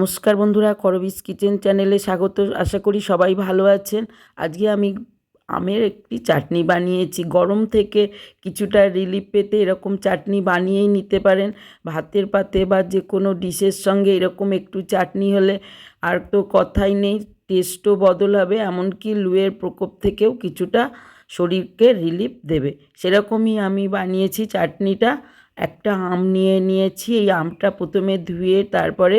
নমস্কার বন্ধুরা করবিস কিচেন চ্যানেলে স্বাগত। আশা করি সবাই ভালো আছেন। আজকে আমি আমের একটি চাটনি বানিয়েছি। গরম থেকে কিছুটা রিলিফ পেতে এরকম চাটনি বানিয়েই নিতে পারেন। ভাতের পাতে বা যে কোনো ডিশের সঙ্গে এরকম একটু চাটনি হলে আর তো কথাই নেই টেস্টও বদল হবে। এমনকি লুয়ের প্রকোপ থেকেও কিছুটা শরীরকে রিলিফ দেবে। সেরকমই আমি বানিয়েছি চাটনিটা। একটা আম নিয়ে নিয়েছি। এই আমটা প্রথমে ধুয়ে তারপরে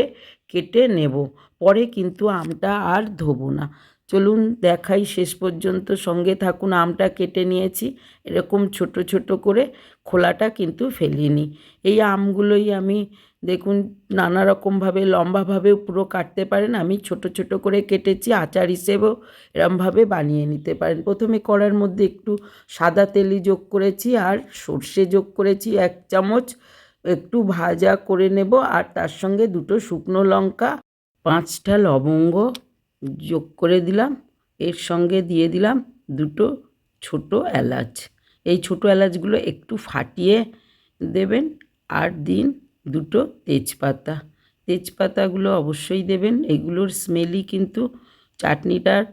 কেটে নেব, পরে কিন্তু আমটা আর ধোবো না। চলুন দেখাই শেষ পর্যন্ত সঙ্গে থাকুন, আমটা কেটে নিয়েছি, এরকম ছোট ছোট করে খোলাটা কিন্তু ফেলিনি। এই আমগুলোই আমি, দেখুন নানা রকমভাবে লম্বাভাবেও পুরো কাটতে পারেন, আমি ছোট ছোট করে কেটেছি, আচার হিসেবেও এরমভাবে বানিয়ে নিতে পারেন। প্রথমে কড়ার মধ্যে একটু সাদা তেলি যোগ করেছি আর সর্ষে যোগ করেছি এক চামচ একটু ভাজা করে নেব আর তার সঙ্গে দুটো শুকনো লঙ্কা, পাঁচটা লবঙ্গ যোগ করে দিলাম। এর সঙ্গে দিয়ে দিলাম দুটো ছোট এলাচ। এই ছোট এলাচগুলো একটু ফাটিয়ে দেবেন আর দিন দুটো তেজপাতা। তেজপাতাগুলো অবশ্যই দেবেন। এগুলোর স্মেলই কিন্তু চাটনিটার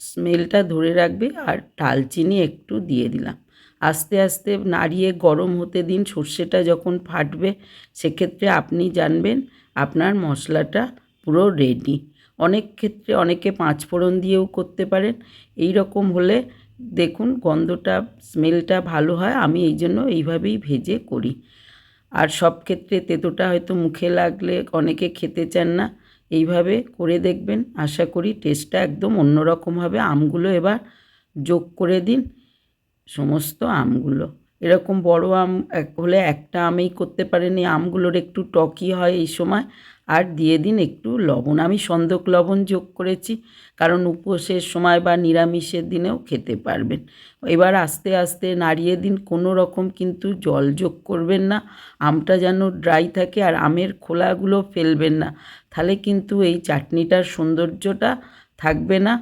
স্মেলটা ধরে রাখবে। আর ডালচিনি একটু দিয়ে দিলাম। আস্তে আস্তে নাড়িয়ে গরম হতে দিন, সর্ষেটা যখন ফাটবে, সেক্ষেত্রে আপনি জানবেন আপনার মশলাটা পুরো রেডি অনেক ক্ষেত্রে অনেকে পাঁচ ফোড়ন দিয়েও করতে পারেন। এই রকম হলে দেখুন গন্ধটা স্মেলটা ভালো হয়, আমি এই জন্য এইভাবেই ভেজে করি। আর সব ক্ষেত্রে তেতোটা হয়তো মুখে লাগলে অনেকে খেতে চান না, এইভাবে করে দেখবেন। আশা করি টেস্টটা একদম অন্যরকম হবে। আমগুলো এবার যোগ করে দিন। সমস্ত আমগুলো। এরকম বড় আম হলে একটা আমেই করতে পারেন। আমগুলোর একটু টকই হয় এই সময়। আর দিয়ে দিন একটু লবণ। আমি সন্দক লবণ যোগ করেছি, কারণ উপোসের সময় বা নিরামিষের দিনেও খেতে পারবেন। এবার আস্তে আস্তে নাড়িয়ে দিন, কোনো রকম কিন্তু জল যোগ করবেন না। আমটা যেন ড্রাই থাকে আর আমের খোলাগুলো ফেলবেন না। তাহলে কিন্তু এই চাটনিটার সৌন্দর্যটা থাকবে না।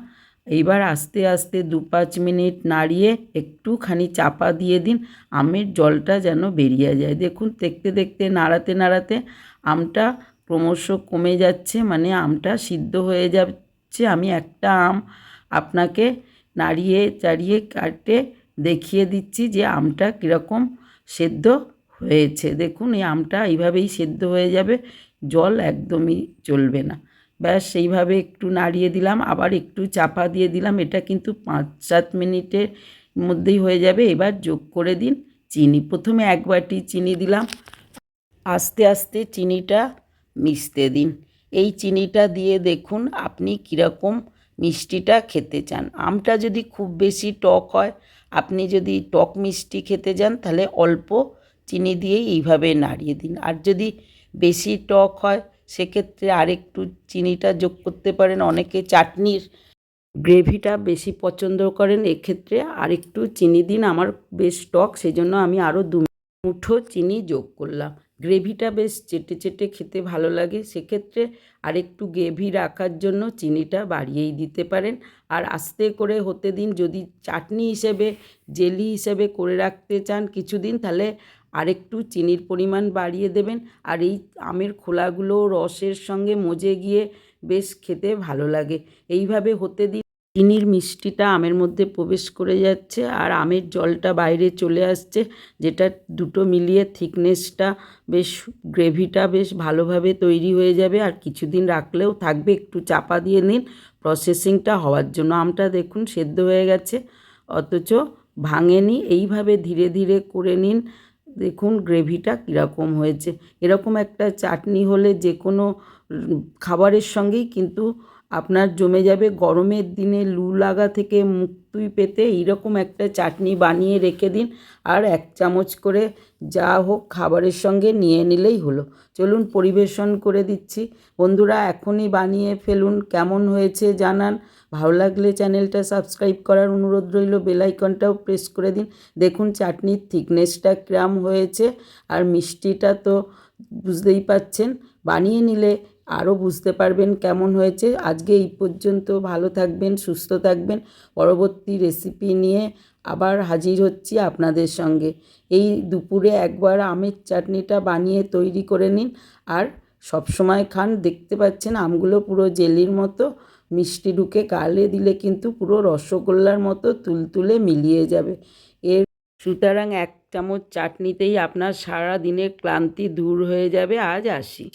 এইবার আস্তে আস্তে দু পাঁচ মিনিট নাড়িয়ে একটুখানি চাপা দিয়ে দিন, আমের জলটা যেন বেরিয়ে যায়। দেখুন, দেখতে দেখতে, নাড়াতে নাড়াতে আমটা ক্রমশ কমে যাচ্ছে মানে আমটা সিদ্ধ হয়ে যাচ্ছে। আমি একটা আম আপনাকে নাড়িয়ে চাড়িয়ে কাটে দেখিয়ে দিচ্ছি যে আমটা কীরকম সেদ্ধ হয়েছে। দেখুন, এই আমটা এইভাবেই সেদ্ধ হয়ে যাবে, জল একদমই চলবে না। ব্যাস, সেইভাবে একটু নাড়িয়ে দিলাম, আবার একটু চাপা দিয়ে দিলাম। এটা কিন্তু পাঁচ সাত মিনিটের মধ্যেই হয়ে যাবে। এবার যোগ করে দিন চিনি। প্রথমে এক বাটি চিনি দিলাম। আস্তে আস্তে চিনিটা মিশতে দিন। এই চিনিটা দিয়ে দেখুন আপনি কীরকম মিষ্টিটা খেতে চান। আমটা যদি খুব বেশি টক হয়, আপনি যদি টক মিষ্টি খেতে যান, তাহলে অল্প চিনি দিয়েই এইভাবে নাড়িয়ে দিন। আর যদি বেশি টক হয় সেক্ষেত্রে আরেকটু চিনিটা যোগ করতে পারেন। অনেকে চাটনির গ্রেভিটা বেশি পছন্দ করেন, এক্ষেত্রে আরেকটু চিনি দিন। আমার বেশ টক সেজন্য আমি আরও দু মুঠো চিনি যোগ করলাম। গ্রেভিটা বেশ চেটে চেটে খেতে ভালো লাগে। সেক্ষেত্রে আরেকটু গ্রেভি রাখার জন্য চিনিটা বাড়িয়েই দিতে পারেন। আর আস্তে করে হতে দিন যদি চাটনি হিসেবে, জেলি হিসেবে করে রাখতে চান কিছুদিন, তাহলে আরেকটু চিনির পরিমাণ বাড়িয়ে দেবেন। আর এই আমের খোলাগুলো রসের সঙ্গে মজে গিয়ে বেশ খেতে ভালো লাগে। এইভাবে হতে দিন চিনির মিষ্টিটা আমের মধ্যে প্রবেশ করে যাচ্ছে আর আমের জলটা বাইরে চলে আসছে, যেটা দুটো মিলিয়ে থিকনেসটা বেশ, গ্রেভিটা বেশ ভালোভাবে তৈরি হয়ে যাবে। আর কিছুদিন রাখলেও থাকবে, একটু চাপা দিয়ে নিন। প্রসেসিংটা হওয়ার জন্য আমটা দেখুন সেদ্ধ হয়ে গেছে। অথচ ভাঙেনি, এইভাবে ধীরে ধীরে করে নিন। দেখুন গ্রেভিটা কীরকম হয়েছে। এরকম একটা চাটনি হলে যে কোনো খাবারের সঙ্গেই কিন্তু আপনার জমে যাবে। গরমের দিনে লু লাগা থেকে মুক্তি পেতে এইরকম একটা চাটনি বানিয়ে রেখে দিন আর এক চামচ করে যা হোক খাবারের সঙ্গে নিয়ে নিলেই হলো। চলুন পরিবেশন করে দিচ্ছি। বন্ধুরা, এখনই বানিয়ে ফেলুন। কেমন হয়েছে জানান। ভালো লাগলে চ্যানেলটা সাবস্ক্রাইব করার অনুরোধ রইল। বেলাইকনটাও প্রেস করে দিন। দেখুন চাটনির থিকনেসটা কিরাম হয়েছে। আর মিষ্টিটা তো বুঝতেই পাচ্ছেন। বানিয়ে নিলে আরও বুঝতে পারবেন কেমন হয়েছে। আজকে এই পর্যন্ত ভালো থাকবেন, সুস্থ থাকবেন। পরবর্তী রেসিপি নিয়ে আবার হাজির হচ্ছি আপনাদের সঙ্গে। এই দুপুরে একবার আমের চাটনিটা বানিয়ে তৈরি করে নিন। আর সবসময় খান, দেখতে পাচ্ছেন আমগুলো পুরো জেলির মতো, মিষ্টি ঢুকে গালে দিলে কিন্তু পুরো রসগোল্লার মতো তুলতুলে মিলিয়ে যাবে। এর সুতরাং এক চামচ চাটনিতেই আপনার সারা দিনের ক্লান্তি দূর হয়ে যাবে। আজ আসি।